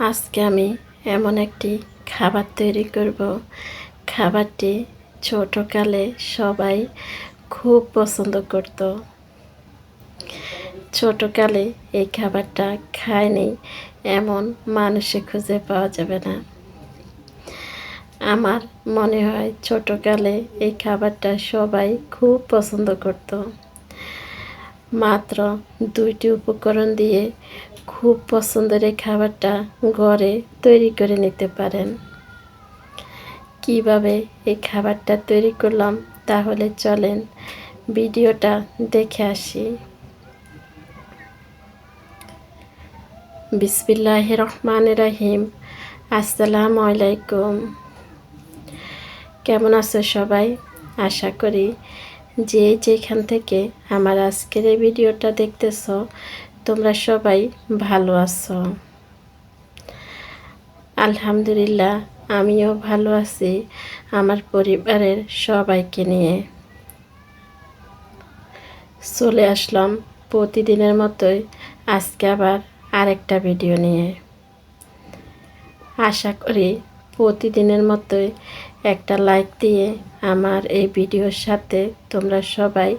আজকে আমি এমন একটি খাবার তৈরি করব। খাবারটি ছোটোকালে সবাই খুব পছন্দ করত। ছোটোকালে এই খাবারটা খায়নি, এমন মানুষে খুঁজে পাওয়া যাবে না। আমার মনে হয় ছোটোকালে এই খাবারটা সবাই খুব পছন্দ করত। মাত্র দুইটি উপকরণ দিয়ে খুব পছন্দের এই খাবারটা ঘরে তৈরি করে নিতে পারেন। কীভাবে এই খাবারটা তৈরি করলাম তাহলে চলেন ভিডিওটা দেখে আসি। বিসমিল্লাহ রহমান রাহিম। আসসালামু আলাইকুম। কেমন আছো সবাই? আশা করি যে যেখান থেকে আমার আজকের এই ভিডিওটা দেখতেছ, তোমরা সবাই ভালো আছো। আলহামদুলিল্লাহ, আমিও ভালো আছি, আমার পরিবারের সবাইকে নিয়ে। চলে আসলাম প্রতিদিনের মতোই আজকে আবার আরেকটা ভিডিও নিয়ে। আশা করি প্রতিদিনের মতোই একটা লাইক দিয়ে আমার এই ভিডিওর সাথে তোমরা সবাই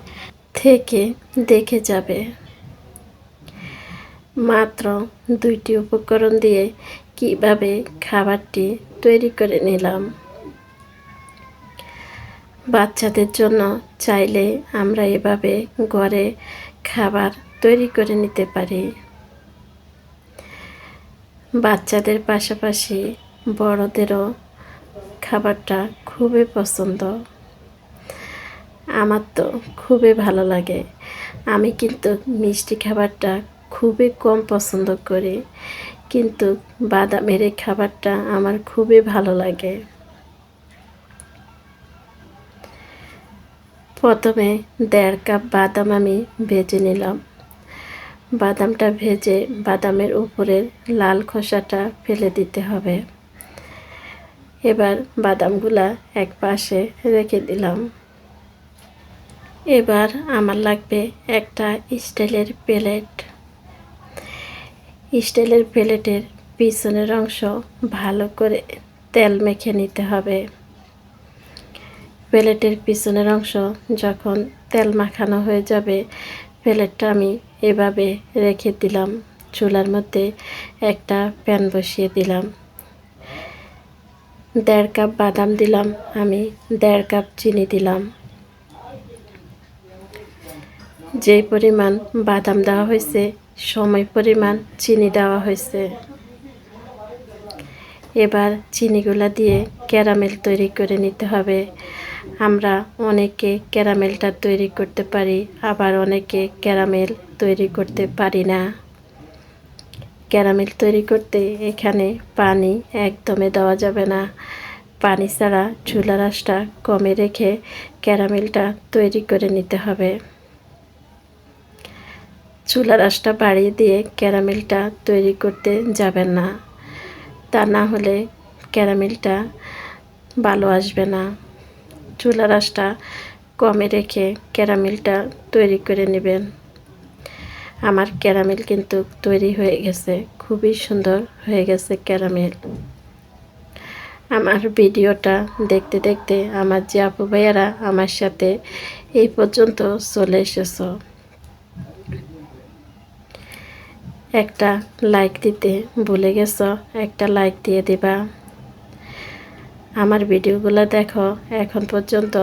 থেকে দেখে যাবে। মাত্র দুইটি উপকরণ দিয়ে কীভাবে খাবারটি তৈরি করে নিলাম। বাচ্চাদের জন্য চাইলে আমরা এভাবে ঘরে খাবার তৈরি করে নিতে পারি। বাচ্চাদের পাশাপাশি বড়দেরও খাবারটা খুবই পছন্দ। আমার তো খুবই ভালো লাগে। আমি কিন্তু মিষ্টি খাবারটা খুবই কম পছন্দ করি। কিন্তু বাদামের এই খাবারটা আমার খুবই ভালো লাগে। প্রথমে দেড় কাপ বাদাম আমি ভেজে নিলাম। বাদামটা ভেজে বাদামের উপরের লাল খোসাটা ফেলে দিতে হবে। এবার বাদামগুলা এক পাশে রেখে দিলাম। এবার আমার লাগবে একটা স্টিলের প্লেট। স্টিলের প্লেটের পিছনের অংশ ভালো করে তেল মেখে নিতে হবে। প্লেটের পিছনের অংশ যখন তেল মাখানো হয়ে যাবে, প্লেটটা আমি এভাবে রেখে দিলাম। চুলার মধ্যে একটা প্যান বসিয়ে দিলাম। দেড় কাপ বাদাম দিলাম, আমি দেড় কাপ চিনি দিলাম। যেই পরিমাণ বাদাম দেওয়া হয়েছে, সময় পরিমাণ চিনি দেওয়া হয়েছে। এবার চিনিগুলা দিয়ে ক্যারামেল তৈরি করে নিতে হবে। আমরা অনেকে ক্যারামেলটা তৈরি করতে পারি, আবার অনেকে ক্যারামেল তৈরি করতে পারি না। ক্যারামেল তৈরি করতে এখানে পানি একদমে দেওয়া যাবে না। পানি ছাড়া চুলা রাসটা কমে রেখে ক্যারামেলটা তৈরি করে নিতে হবে। চুলা রাসটা বাড়িয়ে দিয়ে ক্যারামেলটা তৈরি করতে যাবেন না। তা না হলে ক্যারামেলটা ভালো আসবে না। চুলা রাসটা কমে রেখে ক্যারামেলটা তৈরি করে নেবেন। আমার ক্যারামেল কিন্তু তৈরি হয়ে গেছে। খুবই সুন্দর হয়ে গেছে ক্যারামেল। আমার ভিডিওটা দেখতে দেখতে আমার যে আপু ভাইয়ারা আমার সাথে এই পর্যন্ত চলে এসেছ। একটা লাইক দিতে ভুলে গেছ, একটা লাইক দিয়ে দিবা। আমার ভিডিওগুলো দেখো এখন পর্যন্ত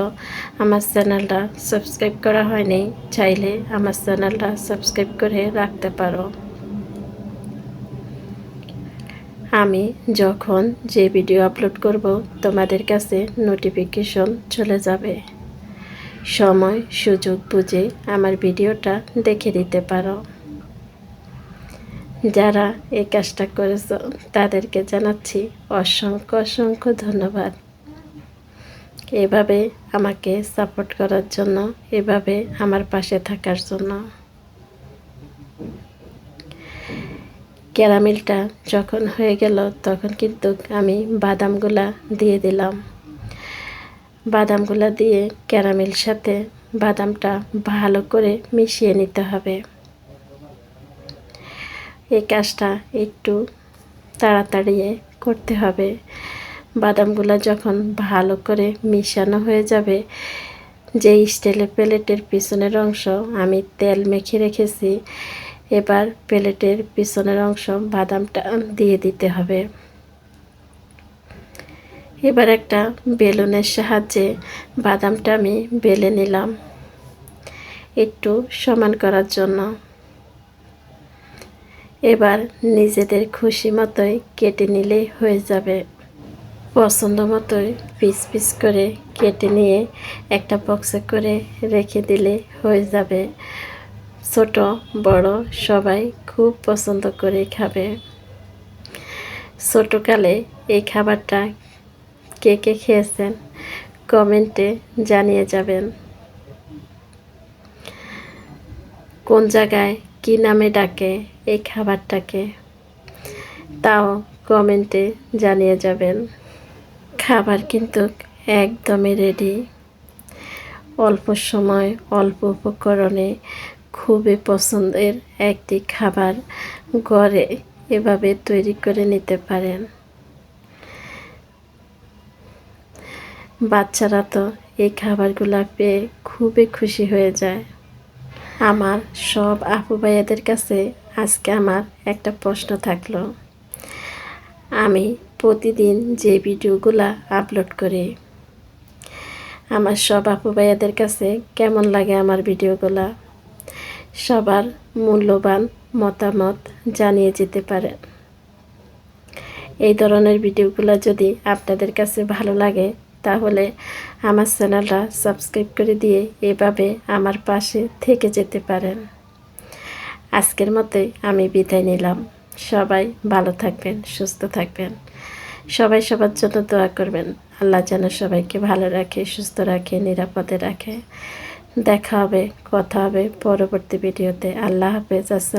আমার চ্যানেলটা সাবস্ক্রাইব করা হয়নি, চাইলে আমার চ্যানেলটা সাবস্ক্রাইব করে রাখতে পারো। আমি যখন যে ভিডিও আপলোড করব, তোমাদের কাছে নোটিফিকেশন চলে যাবে। সময়, সুযোগ বুঝে আমার ভিডিওটা দেখে দিতে পারো। যারা এই কাজটা করেছ, তাদেরকে জানাচ্ছি অসংখ্য অসংখ্য ধন্যবাদ। এভাবে আমাকে সাপোর্ট করার জন্য, এভাবে আমার পাশে থাকার জন্য। ক্যারামেলটা যখন হয়ে গেল, তখন কিন্তু আমি বাদামগুলা দিয়ে দিলাম। বাদামগুলা দিয়ে ক্যারামেল সাথে বাদামটা ভালো করে মিশিয়ে নিতে হবে। এই কাজটা একটু তাড়াতাড়ি করতে হবে। বাদামগুলো যখন ভালো করে মিশানো হয়ে যাবে যে স্টিলের প্লেটের পিছনের অংশ আমি তেল মেখে রেখেছি, এবার প্লেটের পিছনের অংশ বাদামটা দিয়ে দিতে হবে। এবার একটা বেলুনের সাহায্যে বাদামটা আমি বেলে নিলাম। একটু সমান করার জন্য। এবার নিজেদের খুশি মতোই কেটে নিলেই হয়ে যাবে। পছন্দ মতোই পিস পিস করে কেটে নিয়ে একটা বক্সে করে রেখে দিলে হয়ে যাবে। ছোট, বড় সবাই খুব পছন্দ করে খাবে। ছোটোকালে এই খাবারটা কে কে খেয়েছেন কমেন্টে জানিয়ে যাবেন। কোন জায়গায় কি নামে ডাকে এই খাবারটাকে। তাও কমেন্টে জানিয়ে যাবেন। খাবার কিন্তু একদমই রেডি অল্প সময়, অল্প উপকরণে খুবই পছন্দের একটি খাবার ঘরে এভাবে তৈরি করে নিতে পারেন। বাচ্চারা তো এই খাবারগুলো পেয়ে খুবই খুশি হয়ে যায়। আমার সব আপু ভাইয়াদের কাছে আজকে আমার একটা প্রশ্ন থাকল। আমি প্রতিদিন যে ভিডিওগুলা আপলোড করি, আমার সব আপু ভাইয়াদের কাছে কেমন লাগে আমার ভিডিওগুলা? সবার মূল্যবান মতামত জানিয়ে যেতে পারে। এই ধরনের ভিডিওগুলো যদি আপনাদের কাছে ভালো লাগে, তাহলে আমার চ্যানেলটা সাবস্ক্রাইব করে দিয়ে এভাবে আমার পাশে থেকে যেতে পারেন। আজকের মতোই আমি বিদায় নিলাম। সবাই ভালো থাকবেন, সুস্থ থাকবেন। সবাই সবার জন্য দোয়া করবেন। আল্লাহ যেন সবাইকে ভালো রাখে, সুস্থ রাখে, নিরাপদে রাখে। দেখা হবে, কথা হবে পরবর্তী ভিডিওতে। আল্লাহ হাফেজ, আসসালাম